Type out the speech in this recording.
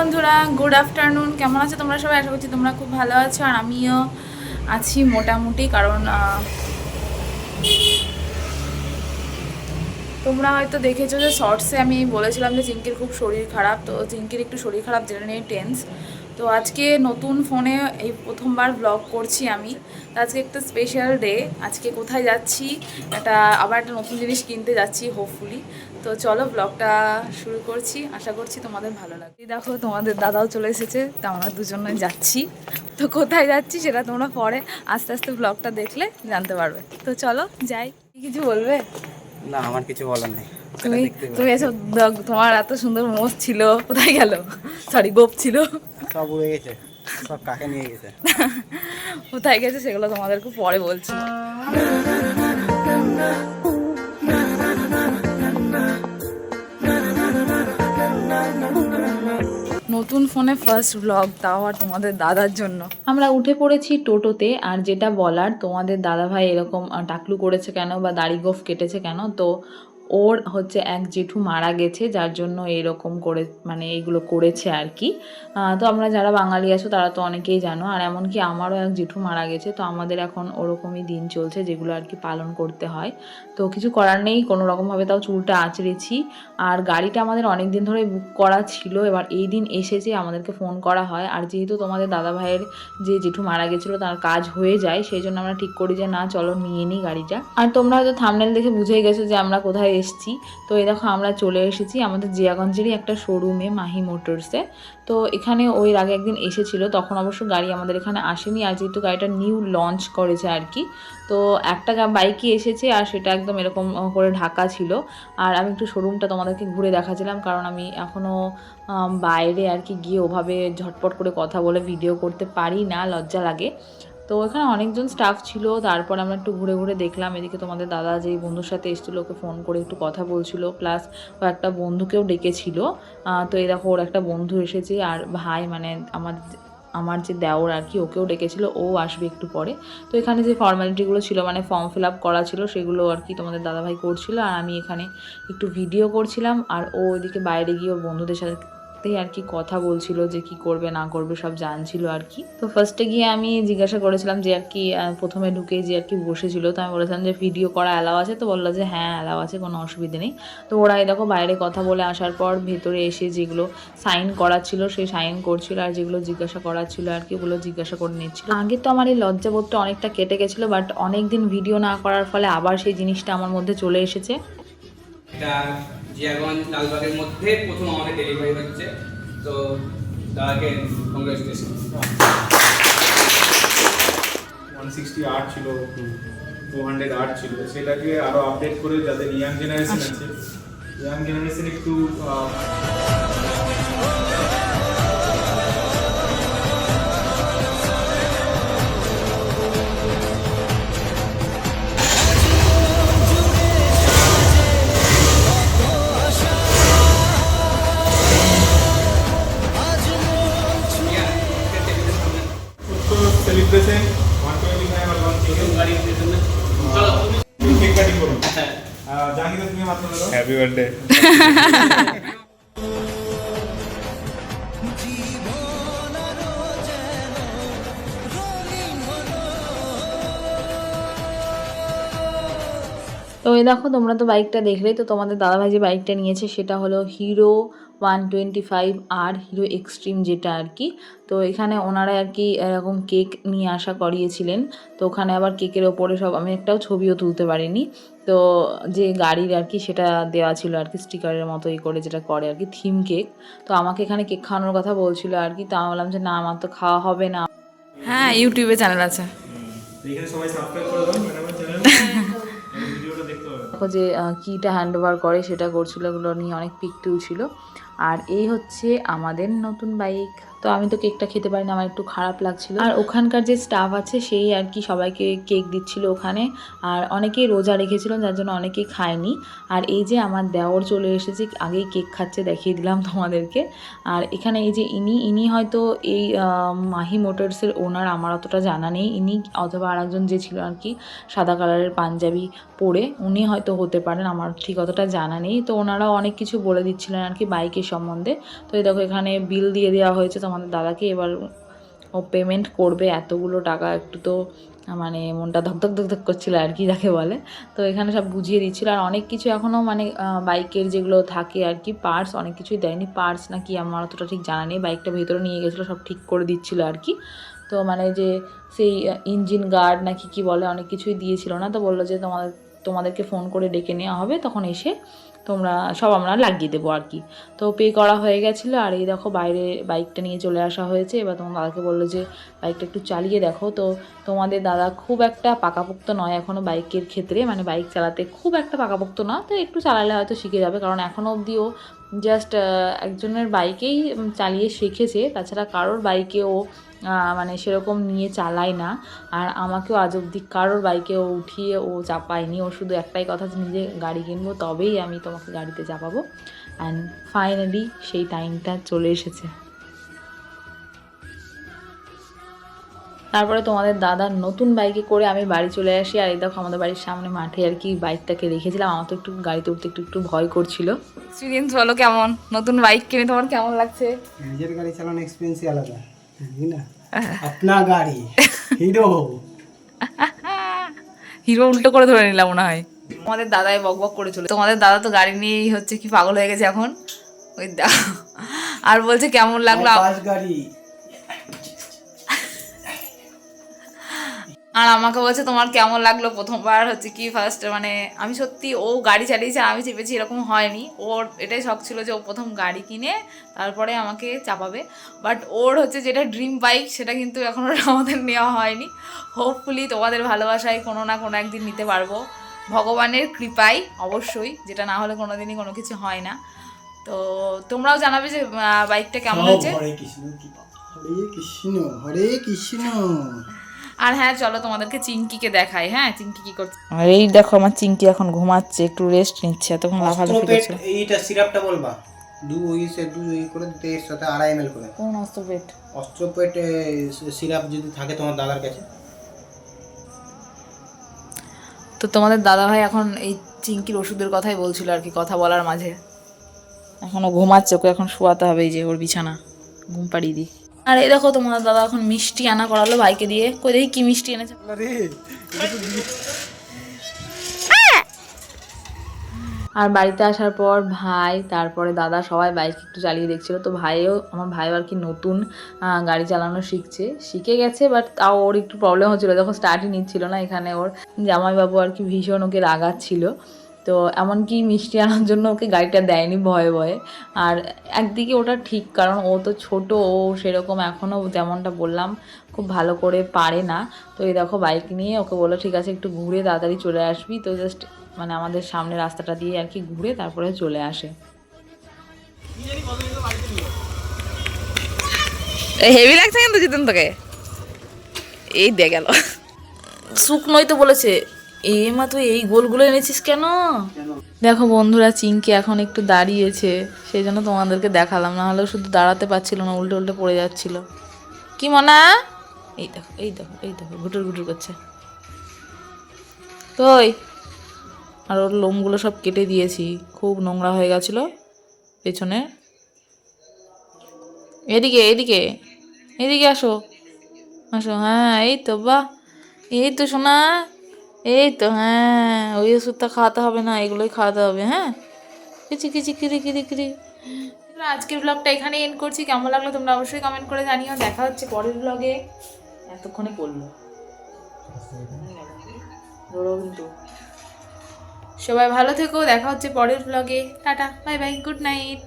বন্ধুরা good afternoon কেমন আছো তোমরা সবাই? আশা করছি তোমরা খুব ভালো আছো। আর আমিও আছি মোটামুটি, কারণ তোমরা হয়তো দেখেছ যে শর্টসে আমি বলেছিলাম যে চিঙ্কির খুব শরীর খারাপ। তো চিঙ্কির একটু শরীর খারাপ, যেটা নিয়ে টেন্স তো আজকে নতুন ফোনে এই প্রথমবার ব্লগ করছি আমি। তো আজকে একটা স্পেশাল ডে আজকে কোথায় যাচ্ছি? একটা, আবার একটা নতুন জিনিস কিনতে যাচ্ছি হোপফুলি তো চলো ব্লগটা শুরু করছি। আশা করছি তোমাদের ভালো লাগবে। দেখো তোমাদের দাদাও চলে এসেছে তো আমরা দুজনে যাচ্ছি। তো কোথায় যাচ্ছি সেটা তোমরা পরে আস্তে আস্তে ব্লগটা দেখলে জানতে পারবে। তো চলো যাই। কি কিছু বলবে? না আমার কিছু বলার নেই। তুমি তুমি এসব তোমার এত সুন্দর মোষ ছিল কোথায় গেল? সরি গোপ ছিল। সব উড়ে গেছে সব কাকে নিয়ে গেছে? কোথায় গেছে সেগুলো তোমাদেরকে পরে বলছি। নতুন ফোনে ফার্স্ট ব্লগ তাও আর তোমাদের দাদার জন্য। আমরা উঠে পড়েছি টোটোতে, আর যেটা বলার, তোমাদের দাদা ভাই এরকম টাকলু করেছে কেন বা দাড়ি গোফ কেটেছে কেন? তো ওর হচ্ছে এক জেঠু মারা গেছে, যার জন্য এরকম করে মানে এগুলো করেছে আর কি। তো আমরা যারা বাঙালি আছো, তারা তো অনেকেই জানো। আর এমনকি আমারও এক জেঠু মারা গেছে, তো আমাদের এখন ওরকমই দিন চলছে যেগুলো আর কি পালন করতে হয়। তো কিছু করার নেই, কোনো রকমভাবে তাও চুলটা আঁচড়েছি। আর গাড়িটা আমাদের অনেক দিন ধরে বুক করা ছিল, এবার এই দিন এসেছে, আমাদেরকে ফোন করা হয়। আর যেহেতু তোমাদের দাদা ভাইয়ের যে জেঠু মারা গেছিল, তার কাজ হয়ে যায়, সেই জন্য আমরা ঠিক করি যে, না, চলো নিয়ে নিই গাড়িটা। আর তোমরা হয়তো থামনেল দেখে বুঝেই গেছো যে, আমরা কোথায় এসেছি। তো এই দেখো আমরা চলে এসেছি আমাদের জিয়াগঞ্জেরই একটা শোরুমে মাহি মোটরসে। তো এখানে ওই আগে একদিন এসেছিল, তখন অবশ্য গাড়ি আমাদের এখানে আসেনি, আর যেহেতু গাড়িটা নিউ লঞ্চ করেছে আর কি, তো একটা বাইকই এসেছে আর সেটা একদম এরকম করে ঢাকা ছিল। আর আমি একটু শোরুমটা তোমাদেরকে ঘুরে দেখাচ্ছিলাম কারণ আমি এখনও বাইরে আর কি গিয়ে ওভাবে ঝটপট করে কথা বলে ভিডিও করতে পারি না, লজ্জা লাগে। তো এখানে অনেকজন স্টাফ ছিল, তারপর আমরা একটু ঘুরে ঘুরে দেখলাম, এদিকে তোমাদের দাদা যেই বন্ধুর সাথে এসেছিল, ওকে ফোন করে একটু কথা বলছিল প্লাস ও একটা বন্ধুকেও ডেকেছিল। তো এই দেখো, ওর একটা বন্ধু এসেছে, আর ভাই মানে আমার আমার যে দেওর আর কি, ওকেও ডেকেছিল, ও আসবে একটু পরে। তো এখানে যে ফর্মালিটিগুলো ছিল মানে ফর্ম ফিল আপ করা ছিল, সেগুলো আর কি তোমাদের দাদাভাই করছিল, আর আমি এখানে একটু ভিডিও করছিলাম, আর ও ওইদিকে বাইরে গিয়ে ওর বন্ধুদের সাথেই আর কি কথা বলছিল যে কি করবে, না করবে, সব জানছিল আর কি। তো ফার্স্টে গিয়ে আমি জিজ্ঞাসা করেছিলাম যে আর কি প্রথমে ঢুকে যে আর কি বসেছিল, তো আমি বলেছিলাম যে ভিডিও করা অ্যালাও আছে? তো বলল যে হ্যাঁ অ্যালাও আছে, কোনো অসুবিধে নেই। তো ওরা দেখো বাইরে কথা বলে আসার পর ভেতরে এসে যেগুলো সাইন করা ছিল, সেই সাইন করছিল আর যেগুলো জিজ্ঞাসা করার ছিল আর কি, ওগুলো জিজ্ঞাসা করে নিচ্ছিল। আগে তো আমার এই লজ্জাবোধটা অনেকটা কেটে গেছিল বাট অনেক দিন ভিডিও না করার ফলে আবার সেই জিনিসটা আমার মধ্যে চলে এসেছে। জিয়াগঞ্জ লালবাগের মধ্যে প্রথম আমাদের ডেলিভারি হচ্ছে। তো দাদাকে কংগ্রেচুলেশন ওয়ান সিক্সটি আর্ট ছিল টু হান্ড্রেড আট ছিল। সেটাকে আরও আপডেট করে যাদের ইয়াং জেনারেশন আছে ইয়াং জেনারেশন একটু সেলিব্রেশন কেক কাটিং জাহাঙ্গীর তুমি মাত্র হ্যাপি বার্থডে তো এই দেখো তোমরা তো বাইকটা দেখলেই তো তোমাদের দাদাভাই যে বাইকটা নিয়েছে সেটা হলো হিরো ওয়ান টোয়েন্টি ফাইভ আর হিরো এক্সট্রিম যেটা আর কি। তো এখানে ওনারা আর কি এরকম কেক নিয়ে আসা করিয়েছিলেন। তো ওখানে আবার কেকের ওপরে সব আমি একটাও ছবিও তুলতে পারিনি। তো যে গাড়ির আর কি সেটা দেওয়া ছিল আর কি স্টিকারের মতো ই করে যেটা করে আর কি থিম কেক তো আমাকে এখানে কেক খাওয়ানোর কথা বলছিল আর কি তা আমি বললাম যে না আমার তো খাওয়া হবে না। হ্যাঁ ইউটিউবে চ্যানেল আছে। এখানে সবাই সাবস্ক্রাইব করে দাও ম্যাডামের চ্যানেল ভিডিওটা দেখতে হবে। দেখো যে কিটা হ্যান্ড ওভার করে সেটা করছিল ওগুলো নিয়ে অনেক পিক তুলছিল আর এই হচ্ছে আমাদের নতুন বাইক তো আমি তো কেকটা খেতে পারি না আমার একটু খারাপ লাগছিল। আর ওখানকার যে স্টাফ আছে, সেই আর কি সবাইকে কেক দিচ্ছিল ওখানে। আর অনেকেই রোজা রেখেছিল, যার জন্য অনেকেই খায়নি। আর এই যে আমার দেওর চলে এসেছে, আগেই কেক খাচ্ছে, দেখিয়ে দিলাম তোমাদেরকে। আর এখানে এই যে ইনি ইনি হয়তো এই মাহি মোটরসের ওনার আমার অতটা জানা নেই। ইনি অথবা আরেকজন যে ছিল আর কি, সাদা কালারের পাঞ্জাবি পরে, উনি হয়তো হতে পারেন, আমার ঠিক অতটা জানা নেই। তো ওনারা অনেক কিছু বলে দিচ্ছিলেন আর কি বাইকের সম্বন্ধে। তো এই দেখো এখানে বিল দিয়ে দেওয়া হয়েছে তোমাদের দাদাকে। এবার ও পেমেন্ট করবে এতগুলো টাকা। একটু তো মানে মনটা ধকধক ধকধক করছিল আর কি, যাকে বলে। তো এখানে সব বুঝিয়ে দিচ্ছিল। আর অনেক কিছু এখনও মানে বাইকের যেগুলো থাকে আর কি পার্টস অনেক কিছুই দেয়নি। পার্টস না কি আমার অতটা ঠিক জানা নেই। বাইকটা ভেতরে নিয়ে গেছিল, সব ঠিক করে দিচ্ছিল আর কি। তো মানে যে সেই ইঞ্জিন গার্ড নাকি কি বলে, অনেক কিছুই দিয়েছিল না। তো বলল যে তোমাদের, তোমাদেরকে ফোন করে ডেকে নেওয়া হবে। তখন এসে তোমরা, সব আমরা লাগিয়ে দেবো আর কি। তো পে করা হয়ে গেছিল আর এই দেখো বাইরে বাইকটা নিয়ে চলে আসা হয়েছে। এবার তোমার দাদাকে বলল যে বাইকটা একটু চালিয়ে দেখো। তো তোমাদের দাদা খুব একটা পাকাপোক্ত নয় এখনও বাইকের ক্ষেত্রে। মানে বাইক চালাতে খুব একটা পাকাপোক্ত না। তো একটু চালালে হয়তো শিখে যাবে। কারণ এখনও অবধিও জাস্ট একজনের বাইকেই চালিয়ে শিখেছে। তাছাড়া কারোর বাইকে ও মানে সেরকম নিয়ে চালায় না। আর আমাকেও আজ অবধি কারোর বাইকে ও উঠিয়ে ও চাপায়নি। ও শুধু একটাই কথা যে নিজে গাড়ি কিনবো তবেই আমি তোমাকে গাড়িতে চাপাবো। অ্যান্ড ফাইনালি সেই টাইমটা চলে এসেছে। তারপরে তোমাদের দাদার নতুন বাইকে করে আমি বাড়ি চলে আসি। আর এই দেখো আমাদের বাড়ির সামনে মাঠে আর কি বাইকটাকে রেখেছিলাম। আমার তো একটু গাড়িতে উঠতে একটু একটু ভয় করছিল। এক্সপিরিয়েন্স বলো কেমন? নতুন বাইক কিনে তোমার কেমন লাগছে? নিজের গাড়ি চালানো এক্সপিরিয়েন্সই আলাদা। আপনা গাড়ি হিরো। হিরো উল্টো করে ধরে নিলাম মনে হয়। তোমাদের দাদাই বক বক করে চলে তোমাদের দাদা তো গাড়ি নিয়েই হচ্ছে কি পাগল হয়ে গেছে এখন? ওই আর বলছে কেমন লাগল গাড়ি। আর আমাকে বলছে তোমার কেমন লাগল প্রথমবার? হচ্ছে কি ফার্স্ট মানে আমি সত্যি ও গাড়ি চালিয়েছে আমি চেপেছি এরকম হয়নি। ওর এটাই শখ ছিল যে ও প্রথম গাড়ি কিনে তারপরে আমাকে চাপাবে। বাট ওর হচ্ছে যেটা ড্রিম বাইক সেটা কিন্তু এখনও আমাদের নেওয়া হয়নি। হোপফুলি তোমাদের ভালোবাসায় কোনো না কোনো একদিন নিতে পারব। ভগবানের কৃপাই অবশ্যই যেটা না হলে কোনো দিনই কোনো কিছু হয় না। তো তোমরাও জানাবে যে বাইকটা কেমন হয়েছে। হরে কৃষ্ণ হরে কৃষ্ণ হরে কৃষ্ণ। আর হ্যাঁ চলো তোমাদেরকে চিঙ্কিকে দেখাই হ্যাঁ? চিঙ্কি কি করছে? আর এই দেখো আমার চিঙ্কি এখন ঘুমাচ্ছে একটু রেস্ট নিচ্ছে এতক্ষণ লাফালাফি করছিল এইটা সিরাপটা বলবা? দু ইসে দু ই করে দিতে এর সাথে আড়াই এম করে। কোন অস্ত্রপেট অস্ত্রপেট সিরাপ যদি থাকে তোমার দাদার কাছে। তো তোমাদের দাদা ভাই এখন এই চিঙ্কির ওষুধের কথাই বলছিল আর কি কথা বলার মাঝে। এখনও ঘুমাচ্ছে ওকে এখন শোয়াতে হবে এই যে ওর বিছানা। ঘুম পাড়িয়ে দিই। আর এই দেখো তোমাদের দাদা এখন মিষ্টি আনা করালো ভাইকে দিয়ে। কই দেখি কি মিষ্টি এনেছে? আর বাড়িতে আসার পর ভাই তারপরে দাদা সবাই বাইক একটু চালিয়ে দেখছিল। তো ভাইও আমার ভাইও আর কি নতুন গাড়ি চালানো শিখছে। শিখে গেছে বাট তাও ওর একটু প্রবলেম হচ্ছিল। যখন স্টার্টই নিচ্ছিল না এখানে ওর। জামাইবাবু আর কি ভীষণ ওকে রাগাচ্ছিল। তো এমনকি মিষ্টি আনার জন্য ওকে গাড়িটা দেয়নি ভয়ে ভয়ে। আর একদিকে ওটা ঠিক কারণ ও তো ছোট ও সেরকম এখনও যেমনটা বললাম খুব ভালো করে পারে না। তো এই দেখো বাইক নিয়ে ওকে বলল ঠিক আছে একটু ঘুরে তাড়াতাড়ি চলে আসবি। তো জাস্ট মানে আমাদের সামনে রাস্তাটা দিয়ে আর কি ঘুরে তারপরে চলে আসে। হেভি লাগছে কিন্তু জিতেন তোকে? এই দিয়ে গেল। শুকনোই তো বলেছে এ, মা, তুই এই গোলগুলো এনেছিস কেন? দেখো বন্ধুরা চিঙ্কি এখন একটু দাঁড়িয়েছে, সেই জন্য তোমাদেরকে দেখালাম, না হলেও শুধু দাঁড়াতে পারছিল না, উল্টে উল্টে পড়ে যাচ্ছিল। কি মনা? এই দেখো এই দেখো এই দেখো, ঘুটুর ঘুটুর করছে। কই আর ওর লোমগুলো সব কেটে দিয়েছি, খুব নোংরা হয়ে গেছিল পেছনে। এদিকে এদিকে এদিকে আসো। আসো হ্যাঁ এই তো, বাহ, এই তো শোনা এই তো হ্যাঁ ওই ওষুধটা খাওয়াতে হবে না, এগুলোই খাওয়াতে হবে হ্যাঁ? কিচি কিচি, কিরি কিরি কিরি। আজকের ব্লগটা এখানে এন্ড করছি। কেমন লাগল তোমরা অবশ্যই কমেন্ট করে জানিও। দেখা হচ্ছে পরের ব্লগে এতক্ষণে করল। সবাই ভালো থেকো। দেখা হচ্ছে পরের ব্লগে tata bye bye good night